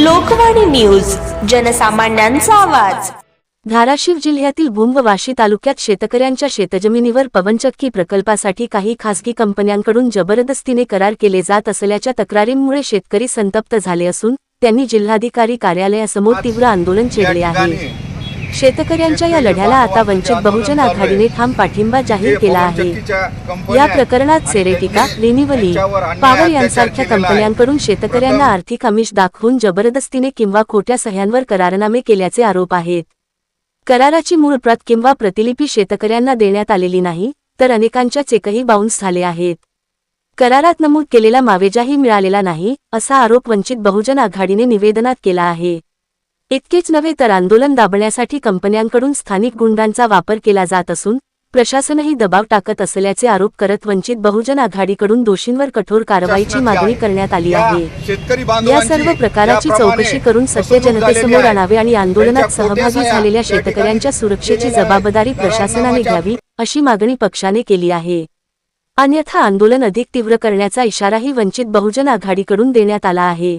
Lokvani news जनसामान्यांचा आवाज. धाराशिव जिल्ह्यातील भूम व वाशी तालुक्यात शेतकऱ्यांच्या शेतजमिनीवर पवनचक्की प्रकल्पासाठी काही खासगी कंपन्यांकडून जबरदस्तीने करार केले जात असल्याच्या तक्रारींमुळे शेतकरी संतप्त झाले असून त्यांनी जिल्हाधिकारी कार्यालयासमोर तीव्र आंदोलन छेडले आहे. शेतकऱ्यांच्या या लढ्याला आता वंचित बहुजन आघाडीने ठाम पाठिंबा जाहीर केला आहे. या प्रकरणात सेरेटिका रिनिवली पॉवर यांसारख्या कंपन्यांकडून शेतकऱ्यांना आर्थिक आमिष दाखवून जबरदस्तीने किंवा खोट्या सह्यांवर करारनामे केल्याचे आरोप आहेत. कराराची मूळ प्रत किंवा प्रतिलिपी शेतकऱ्यांना देण्यात आलेली नाही तर अनेकांच्या चेकही बाउन्स झाले आहेत. करारात नमूद केलेला मावेजाही मिळालेला नाही असा आरोप वंचित बहुजन आघाडीने निवेदनात केला आहे. इतकेच नव्हे तर आंदोलन दाबण्यासाठी कंपन्यांकडून स्थानिक गुंडांचा वापर केला जात असून प्रशासनही दबाव टाकत असल्याचे आरोप करत वंचित बहुजन आघाडीकडून दोषींवर कठोर कारवाईची मागणी करण्यात आली आहे या सर्व प्रकाराची चौकशी करून सत्य जनतेसमोर. आणावे आणि आंदोलनात सहभागी झालेल्या शेतकऱ्यांच्या सुरक्षेची. जबाबदारी प्रशासनाने घ्यावी अशी मागणी पक्षाने केली आहे अन्यथा आंदोलन अधिक तीव्र करण्याचा इशाराही वंचित बहुजन आघाडीकडून देण्यात आला आहे